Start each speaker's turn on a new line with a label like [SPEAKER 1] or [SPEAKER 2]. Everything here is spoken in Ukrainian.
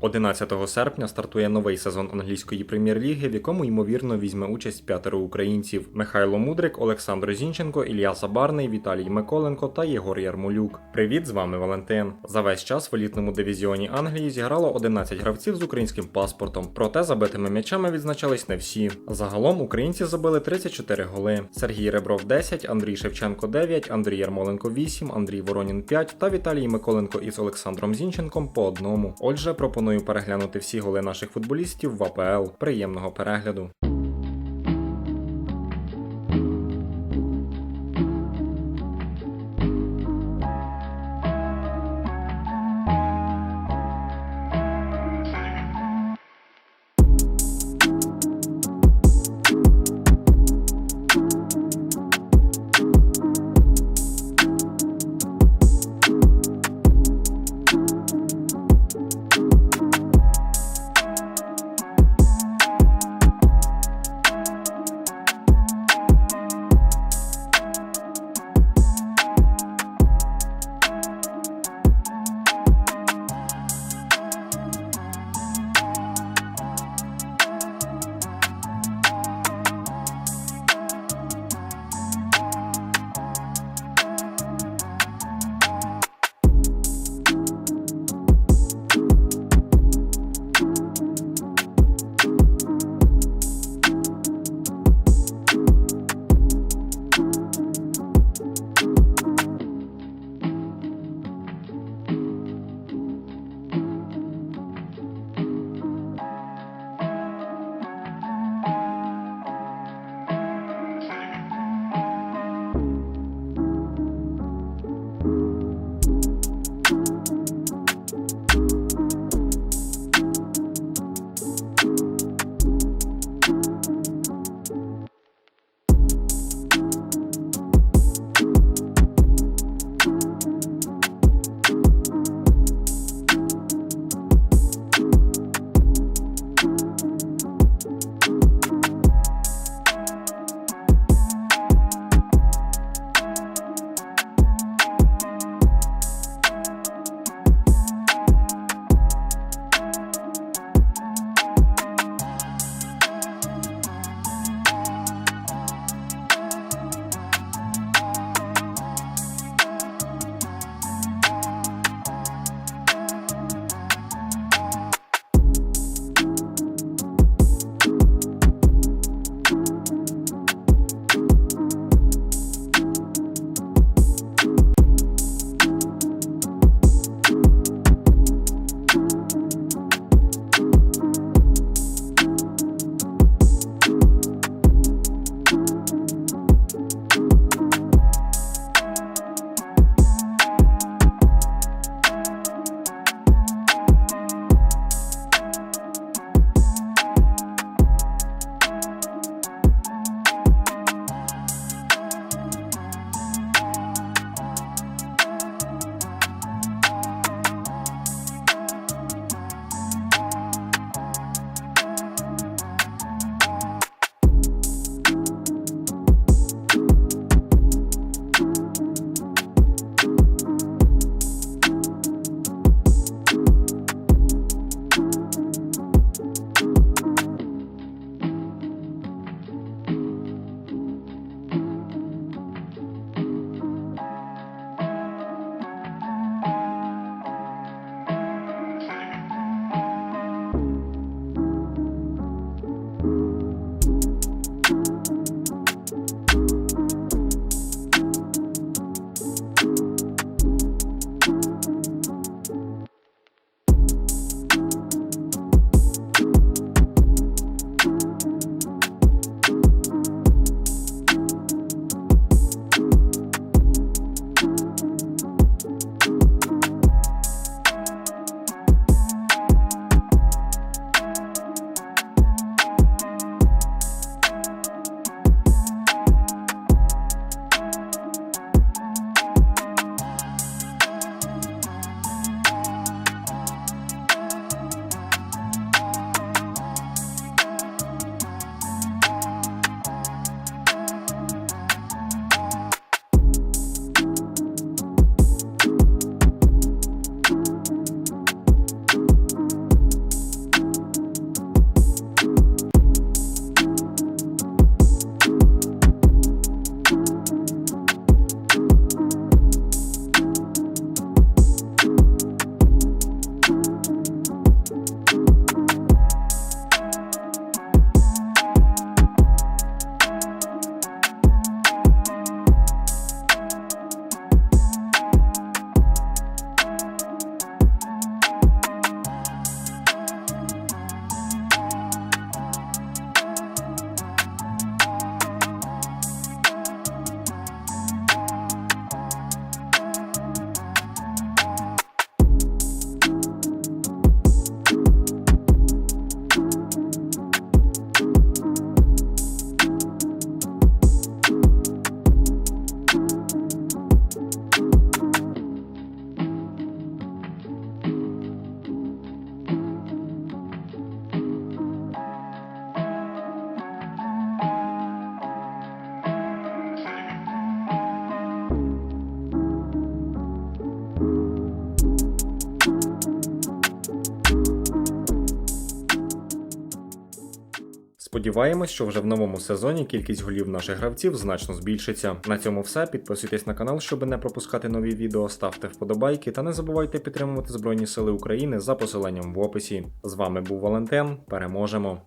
[SPEAKER 1] 11 серпня стартує новий сезон англійської прем'єр-ліги, в якому ймовірно візьме участь п'ятеро українців: Михайло Мудрик, Олександр Зінченко, Ілля Забарний, Віталій Миколенко та Єгор Ярмолюк. Привіт, з вами Валентин. За весь час в елітному дивізіоні Англії зіграло 11 гравців з українським паспортом. Проте забитими м'ячами відзначались не всі. Загалом українці забили 34 голи. Сергій Ребров 10, Андрій Шевченко 9, Андрій Ярмоленко 8, Андрій Воронін 5 та Віталій Миколенко із Олександром Зінченком по одному. Отже, пропоную переглянути всі голи наших футболістів в АПЛ. Приємного перегляду. Сподіваємось, що вже в новому сезоні кількість голів наших гравців значно збільшиться. На цьому все. Підписуйтесь на канал, щоб не пропускати нові відео, ставте вподобайки та не забувайте підтримувати Збройні Сили України за посиланням в описі. З вами був Валентин. Переможемо!